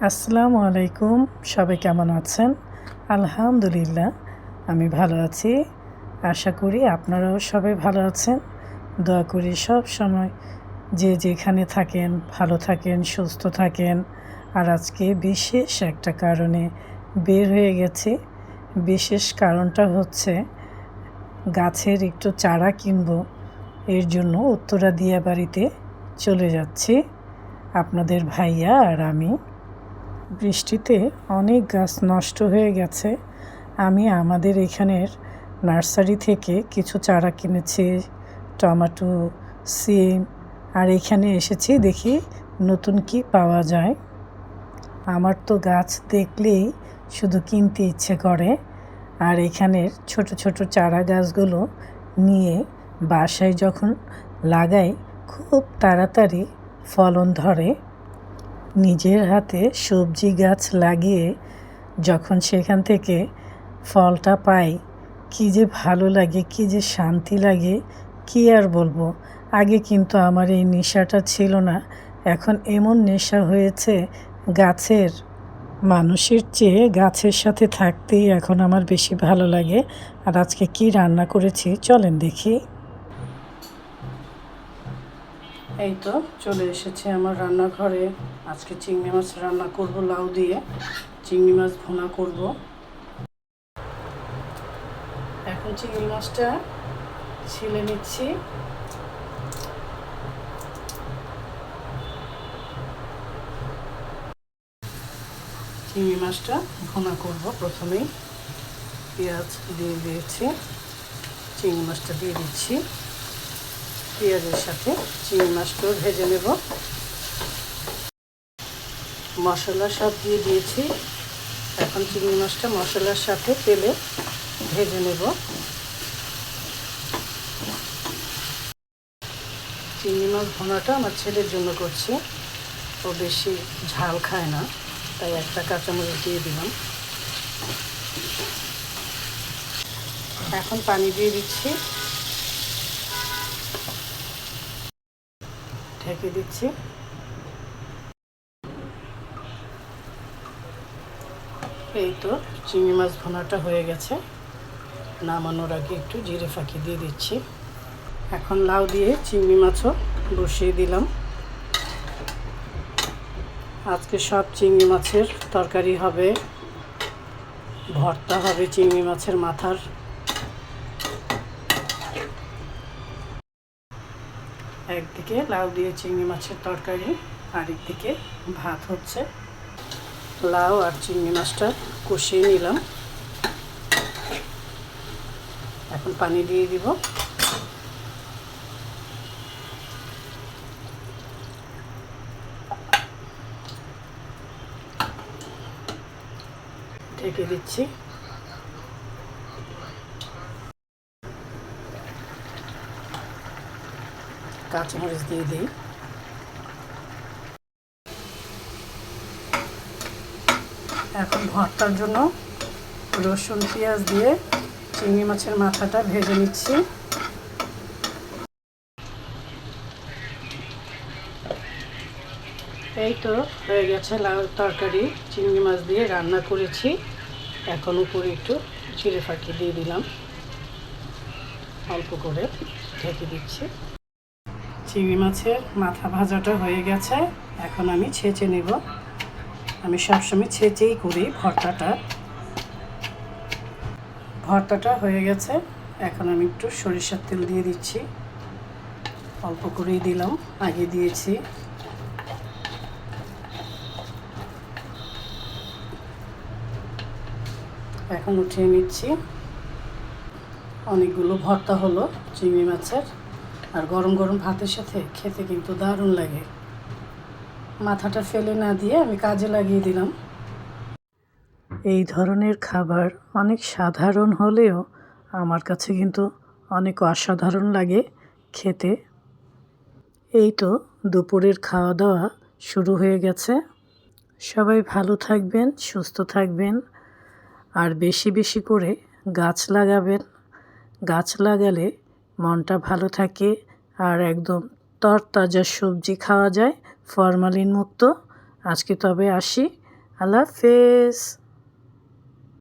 আসসালামু আলাইকুম, সবাই কেমন আছেন? আলহামদুলিল্লাহ, আমি ভালো আছি। আশা করি আপনারাও সবাই ভালো আছেন। দোয়া করি সব সময় যে যেখানে থাকেন, ভালো থাকেন, সুস্থ থাকেন। আর আজকে বিশেষ একটা কারণে বের হয়ে গেছি। বিশেষ কারণটা হচ্ছে গাছের একটু চারা কিনব, এর জন্য উত্তরা দিয়া বাড়িতে চলে যাচ্ছি। আপনাদের ভাইয়া আর আমি বৃষ্টিতে অনেক গাছ নষ্ট হয়ে গেছে। আমি আমাদের এখানের নার্সারি থেকে কিছু চারা কিনেছি, টমেটো, সিম, আর এখানে এসেছি দেখি নতুন কি পাওয়া যায়। আমার তো গাছ দেখলেই শুধু কিনতে ইচ্ছে করে, আর এখানের ছোট ছোট চারা গাছগুলো নিয়ে বাসায় যখন লাগাই, খুব তাড়াতাড়ি ফলন ধরে। নিজের হাতে সবজি গাছ লাগিয়ে যখন সেখান থেকে ফলটা পাই, কী যে ভালো লাগে, কী যে শান্তি লাগে, কী আর বলব? আগে কিন্তু আমার এই নেশাটা ছিল না। এখন এমন নেশা হয়েছে, গাছের, মানুষের চেয়ে গাছের সাথে থাকতেই এখন আমার বেশি ভালো লাগে। আর আজকে কি রান্না করেছি, চলেন দেখি। এই তো চলে এসেছে আমার রান্নাঘরে। আজকে চিংড়ি মাছ রান্না করব, লাউ দিয়ে। চিংড়ি মাছ ভোনা করব। এখন চিংড়ি মাছটা ছিলে নিচ্ছি। চিংড়ি মাছটা ভুনা করব প্রথমেই। পেঁয়াজ দিয়ে দিয়েছি। চিংড়ি মাছটা দিয়ে দিচ্ছি। পেঁয়াজের সাথে চিংড়ি মাছটাও ভেজে নেব। মশলা সব দিয়ে দিয়েছি। এখন চিংড়ি মাছটা মশলার সাথে তেলে ভেজে নেব। চিংড়ি মাছ ভোনাটা আমার ছেলের জন্য করছি। ও বেশি ঝাল খায় না, তাই একটা কাঁচামরিচ দিয়ে দিলাম। এখন পানি দিয়ে দিচ্ছি। ঢেকে দিচ্ছি। এই তো, চিংড়ি মাছ ভোনাটা হয়ে গেছে। নামানোর আগে একটু জিরে ফাঁকি দিয়ে দিচ্ছি। এখন লাউ দিয়ে চিংড়ি মাছও বসিয়ে দিলাম। আজকে সব চিংড়ি মাছের তরকারি হবে। ভর্তা হবে চিংড়ি মাছের মাথার। একদিকে লাউ দিয়ে চিংড়ি মাছের তরকারি, আরেকদিকে ভাত হচ্ছে। লাউ আর চিংড়ি মাছটা কষিয়ে নিলাম। এখন পানি দিয়ে দিব। ঢেকে দিচ্ছি। কাঁচামরিচ দিয়ে দিই। এখন ভর্তার জন্য রসুন, পেঁয়াজ দিয়ে চিংড়ি মাছের মাথাটা ভেজে নিচ্ছি। এই তো হয়ে গেছে লাউ তরকারি, চিংড়ি মাছ দিয়ে রান্না করেছি। এখন উপরে একটু চিড়ে ফাঁকি দিয়ে দিলাম। অল্প করে ঢেকে দিচ্ছি। চিংড়ি মাছের মাথা ভাজাটা হয়ে গেছে। এখন আমি ছেঁচে নেব। আমি সবসময় ছেঁচেই করি ভর্তাটা। ভর্তাটা হয়ে গেছে। এখন আমি একটু সরিষার তেল দিয়ে দিচ্ছি। অল্প করেই দিলাম, আগে দিয়েছি। এখন উঠিয়ে নিচ্ছি। অনেকগুলো ভর্তা হলো, চিংড়ি মাছের। আর গরম গরম ভাতের সাথে খেতে কিন্তু দারুণ লাগে। মাথাটা ফেলে না দিয়ে আমি কাজে লাগিয়ে দিলাম। এই ধরনের খাবার অনেক সাধারণ হলেও আমার কাছে কিন্তু অনেক অসাধারণ লাগে খেতে। এই তো দুপুরের খাওয়া দাওয়া শুরু হয়ে গেছে। সবাই ভালো থাকবেন, সুস্থ থাকবেন আর বেশি বেশি করে গাছ লাগাবেন। গাছ লাগালে মনটা ভালো থাকে আর একদম তরতাজা সবজি খাওয়া যায় ফরমালিন মুক্ত আজকে তবে আসি। আল্লাহ হাফেজ।